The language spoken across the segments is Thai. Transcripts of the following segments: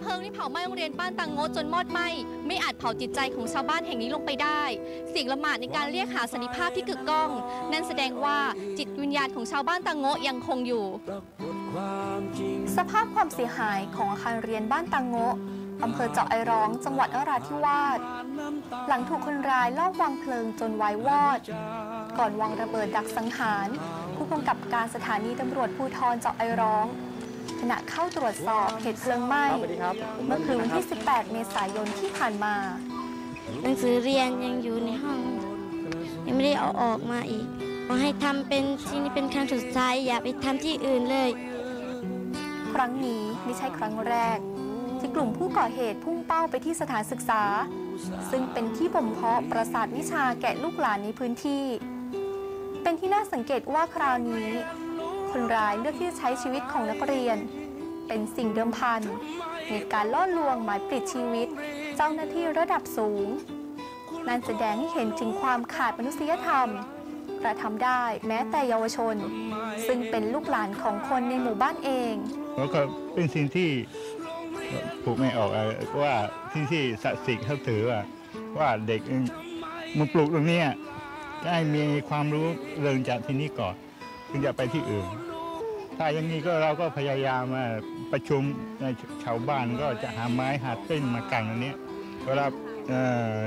เพลิงที่เผาไหม้โรงเรียนบ้านตังโงจนมอดไหม้ไม่อาจเผาจิตใจของชาวบ้านแห่งนี้ลงไปได้ เสียงละหมาดในการเรียกหาสันติภาพที่กึกก้อง นั่นแสดงว่าจิตวิญญาณของชาวบ้านตังโงยังคงอยู่ สภาพความเสียหายของอาคารเรียนบ้านตังโงอำเภอเจาะไอร้อง จังหวัดนราธิวาส หลังถูกคนร้ายลอบวางเพลิงจนไว้วอด ก่อนวางระเบิดดักสังหาร ผู้กำกับการสถานีตำรวจภูธรเจาะไอร้อง ขณะเข้าตรวจสอบเหตุเพลิงไหม้เมื่อคืนวันที่ 18 เมษายนที่ผ่านมา หนังสือเรียนยังอยู่ในห้อง ยังไม่ได้เอาออกมาอีกขอให้ทำเป็นที่นี่เป็นครั้งสุดท้ายอย่าไปทำที่อื่นเลย ครั้งนี้ไม่ใช่ครั้งแรก ที่กลุ่มผู้ก่อเหตุพุ่งเป้าไปที่สถานศึกษา ซึ่งเป็นที่บ่มเพาะประสาทวิชาแก่ลูกหลานในพื้นที่ เป็นที่น่าสังเกตว่าคราวนี้ คนร้ายเลือกที่จะใช้ชีวิตของนักเรียน เป็นสิ่งเดิมพันในการล่อลวงหมายปลิดชีวิต เจ้าหน้าที่ระดับสูง นั่นแสดงให้เห็นถึงความขาดมนุษยธรรมกระทำได้แม้แต่เยาวชน ซึ่งเป็นลูกหลานของคนในหมู่บ้านเองแล้วก็เป็นสิ่งที่ผูกไม่ออกว่าที่ที่ศักดิ์สิทธิ์เขาถือว่าว่าเด็กมาปลูกตรงนี้ยจะให้มีความรู้เรื่องจากที่นี่ก่อน ถึงจะไปที่อื่น ถ้าอย่างนี้ก็เราก็พยายามมาประชุมในชาวบ้านก็จะหาไม้หาเต้นมากันอันนี้เวลาเอ่อ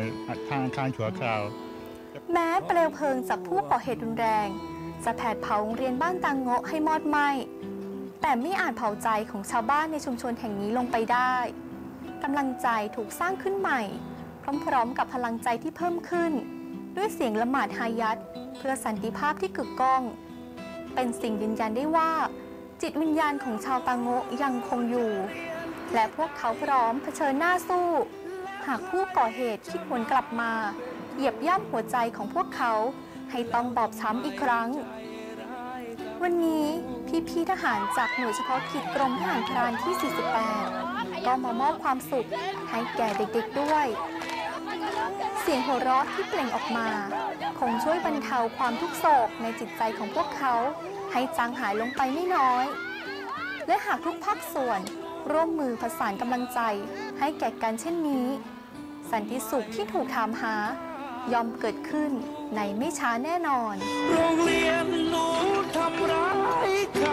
ทางอาคารชั่วคราว แม้เปลวเพลิงจากผู้ก่อเหตุรุนแรงจะแผดเผาโรงเรียนบ้านตังโงะให้มอดไหม้แต่ไม่อาจเผาใจของชาวบ้านในชุมชนแห่งนี้ลงไปได้กำลังใจถูกสร้างขึ้นใหม่ พร้อมๆ กับพลังใจที่เพิ่มขึ้น ด้วยเสียงละหมาดฮายัดเพื่อสันติภาพที่กึกก้อง เป็นสิ่งยืนยันได้ว่า จิตวิญญาณของชาวตังโงยังคงอยู่ และพวกเขาพร้อมเผชิญหน้าสู้ หากผู้ก่อเหตุคิดหวนกลับมา เหยียบย่ำหัวใจของพวกเขาให้ต้องบอบช้ำอีกครั้ง วันนี้พี่พี่ๆทหารจากหน่วยเฉพาะกิจกรมทหารพรานที่ 48 ก็มามอบความสุขให้แก่เด็กๆด้วย เสียงหัวเราะที่เปล่งออกมา คงช่วยบรรเทาความทุกโศกในจิตใจของพวกเขา ให้จางหายลงไปไม่น้อย และหากทุกภาคส่วนร่วมมือประสานกำลังใจให้แก่กันเช่นนี้ สันติสุขที่ถูกถามหายอมเกิดขึ้นในไม่ช้าแน่นอน โรงเรียนหนูทำร้ายใคร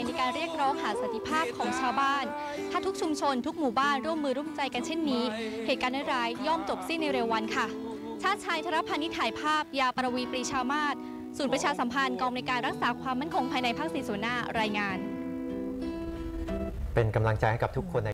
ใจในการเรียกร้องหาสันติภาพของชาวบ้าน ถ้าทุกชุมชนทุกหมู่บ้านร่วมมือร่วมใจกันเช่นนี้ เหตุการณ์ร้ายย่อมจบสิ้นในเร็ววันค่ะ ชาติชายธรพันธ์นิถ่ายภาพ ยาประวีปรีชามาศศูนย์ประชาสัมพันธ์กองในการรักษาความมั่นคงภายในภาคสีส่วนหน้ารายงาน เป็นกำลังใจให้กับทุกคนใน